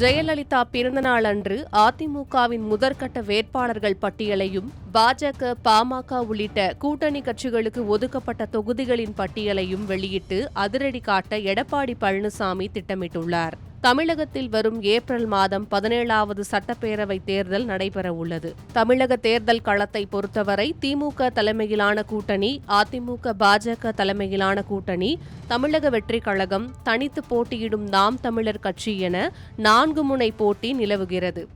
ஜெயலலிதா பிறந்தநாள் அன்று அதிமுகவின் முதற்கட்ட வேட்பாளர்கள் பட்டியலையும் பாஜக பாமக உள்ளிட்ட கூட்டணி கட்சிகளுக்கு ஒதுக்கப்பட்ட தொகுதிகளின் பட்டியலையும் வெளியிட்டு அதிரடி காட்ட எடப்பாடி பழனிசாமி திட்டமிட்டுள்ளார். தமிழகத்தில் வரும் ஏப்ரல் மாதம் பதினேழாவது சட்டப்பேரவை தேர்தல் நடைபெறவுள்ளது. தமிழக தேர்தல் களத்தை பொறுத்தவரை திமுக தலைமையிலான கூட்டணி அதிமுக பாஜக தலைமையிலான கூட்டணி தமிழக வெற்றிக் கழகம் தனித்து போட்டியிடும் நாம் தமிழர் கட்சி என நான்கு முனை போட்டி நிலவுகிறது.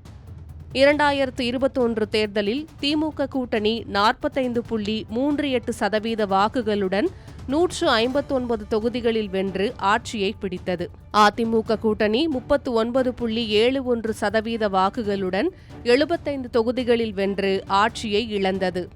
இரண்டாயிரத்து இருபத்தொன்று தேர்தலில் திமுக கூட்டணி நாற்பத்தைந்து புள்ளி மூன்று எட்டு சதவீத வாக்குகளுடன் நூற்று ஐம்பத்தொன்பது தொகுதிகளில் வென்று ஆட்சியை பிடித்தது. அதிமுக கூட்டணி முப்பத்து ஒன்பது புள்ளி ஏழு ஒன்று சதவீத வாக்குகளுடன் எழுபத்தைந்து தொகுதிகளில் வென்று ஆட்சியை இழந்தது.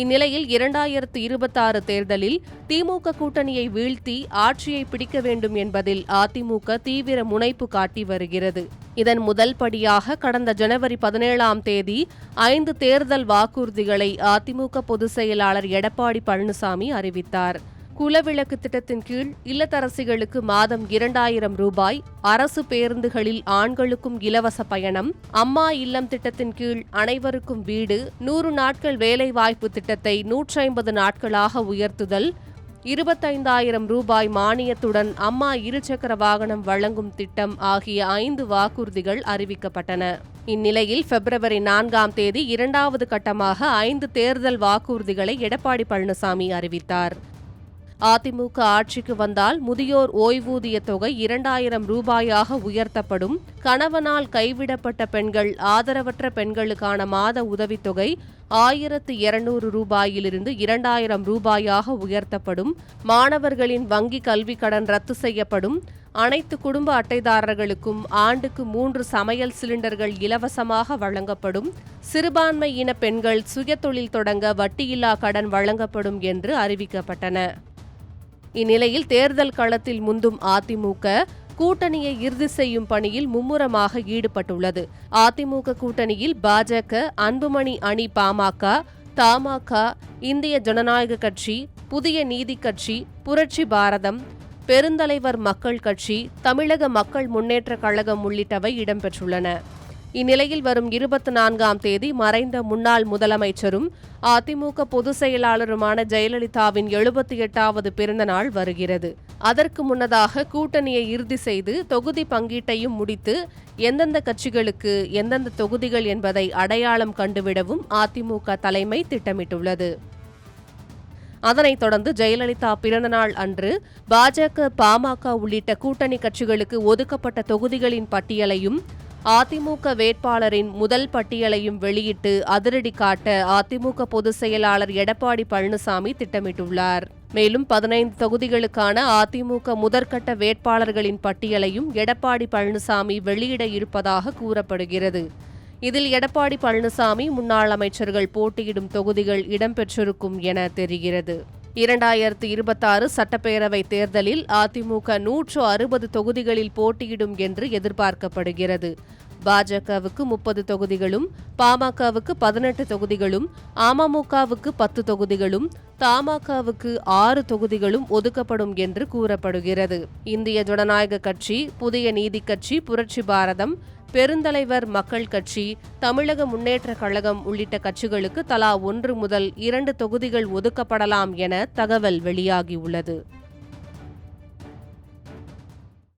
இந்நிலையில் இரண்டாயிரத்து இருபத்தாறு தேர்தலில் திமுக கூட்டணியை வீழ்த்தி ஆட்சியை பிடிக்க வேண்டும் என்பதில் அதிமுக தீவிர முனைப்பு காட்டி வருகிறது. இதன் முதல் படியாக கடந்த ஜனவரி பதினேழாம் தேதி ஐந்து தேர்தல் வாக்குறுதிகளை அதிமுக பொதுச் செயலாளர் எடப்பாடி பழனிசாமி அறிவித்தார். குலவிளக்கு திட்டத்தின் கீழ் இல்லத்தரசிகளுக்கு மாதம் இரண்டாயிரம் ரூபாய் அரசு பேருந்துகளில் ஆண்களுக்கும் இலவச பயணம் அம்மா இல்லம் திட்டத்தின் கீழ் அனைவருக்கும் வீடு நூறு நாட்கள் வேலைவாய்ப்பு திட்டத்தை நூற்றி ஐம்பது நாட்களாக உயர்த்துதல் இருபத்தைந்தாயிரம் ரூபாய் மானியத்துடன் அம்மா இருசக்கர வாகனம் வழங்கும் திட்டம் ஆகிய ஐந்து வாக்குறுதிகள் அறிவிக்கப்பட்டன. இந்நிலையில் பிப்ரவரி நான்காம் தேதி இரண்டாவது கட்டமாக ஐந்து தேர்தல் வாக்குறுதிகளை எடப்பாடி பழனிசாமி அறிவித்தார். அதிமுக ஆட்சிக்கு வந்தால் முதியோர் ஓய்வூதிய தொகை இரண்டாயிரம் ரூபாயாக உயர்த்தப்படும். கணவனால் கைவிடப்பட்ட பெண்கள் ஆதரவற்ற பெண்களுக்கான மாத உதவித்தொகை ஆயிரத்து இருநூறு ரூபாயிலிருந்து இரண்டாயிரம் ரூபாயாக உயர்த்தப்படும். மாணவர்களின் வங்கி கல்வி கடன் ரத்து செய்யப்படும். அனைத்து குடும்ப அட்டைதாரர்களுக்கும் ஆண்டுக்கு மூன்று சமையல் சிலிண்டர்கள் இலவசமாக வழங்கப்படும். சிறுபான்மை இன பெண்கள் சுயதொழில் தொடங்க வட்டியில்லா கடன் வழங்கப்படும் என்று அறிவிக்கப்பட்டன. இந்நிலையில் தேர்தல் களத்தில் முந்தும் அதிமுக கூட்டணியை இறுதி செய்யும் பணியில் மும்முரமாக ஈடுபட்டுள்ளது. அதிமுக கூட்டணியில் பாஜக அன்புமணி அணி பாமக தமாக இந்திய ஜனநாயக கட்சி புதிய நீதி கட்சி புரட்சி பாரதம் பெருந்தலைவர் மக்கள் கட்சி தமிழக மக்கள் முன்னேற்றக் கழகம் உள்ளிட்டவை இடம்பெற்றுள்ளன. இந்நிலையில் வரும் இருபத்தி நான்காம் தேதி மறைந்த முன்னாள் முதலமைச்சரும் அதிமுக பொதுச் செயலாளருமான ஜெயலலிதாவின் எழுபத்தி எட்டாவது பிறந்த நாள் வருகிறது. அதற்கு முன்னதாக கூட்டணியை இறுதி செய்து தொகுதி பங்கீட்டையும் முடித்து எந்தெந்த கட்சிகளுக்கு எந்தெந்த தொகுதிகள் என்பதை அடையாளம் கண்டுவிடவும் அதிமுக தலைமை திட்டமிட்டுள்ளது. அதனைத் தொடர்ந்து ஜெயலலிதா பிறந்தநாள் அன்று பாஜக பாமக உள்ளிட்ட கூட்டணி கட்சிகளுக்கு ஒதுக்கப்பட்ட தொகுதிகளின் பட்டியலையும் அதிமுக வேட்பாளரின் முதல் பட்டியலையும் வெளியிட்டு அதிரடி காட்ட அதிமுக பொதுச் செயலாளர் எடப்பாடி பழனிசாமி திட்டமிட்டுள்ளார். மேலும் பதினைந்து தொகுதிகளுக்கான அதிமுக முதற்கட்ட வேட்பாளர்களின் பட்டியலையும் எடப்பாடி பழனிசாமி வெளியிட இருப்பதாக கூறப்படுகிறது. இதில் எடப்பாடி பழனிசாமி முன்னாள் அமைச்சர்கள் போட்டியிடும் தொகுதிகள் இடம்பெற்றிருக்கும் என தெரிகிறது. இரண்டாயிரத்து இருபத்தாறு சட்டப்பேரவை தேர்தலில் அதிமுக நூற்று அறுபது தொகுதிகளில் போட்டியிடும் என்று எதிர்பார்க்கப்படுகிறது. பாஜகவுக்கு முப்பது தொகுதிகளும் பாமகவுக்கு பதினெட்டு தொகுதிகளும் அமமுகவுக்கு பத்து தொகுதிகளும் தமாகவுக்கு ஆறு தொகுதிகளும் ஒதுக்கப்படும் என்று கூறப்படுகிறது. இந்திய ஜனநாயக கட்சி புதிய நீதி கட்சி புரட்சி பாரதம் பெருந்தலைவர் மக்கள் கட்சி தமிழக முன்னேற்ற கழகம் உள்ளிட்ட கட்சிகளுக்கு தலா ஒன்று முதல் இரண்டு தொகுதிகள் ஒதுக்கப்படலாம் என தகவல் வெளியாகியுள்ளது.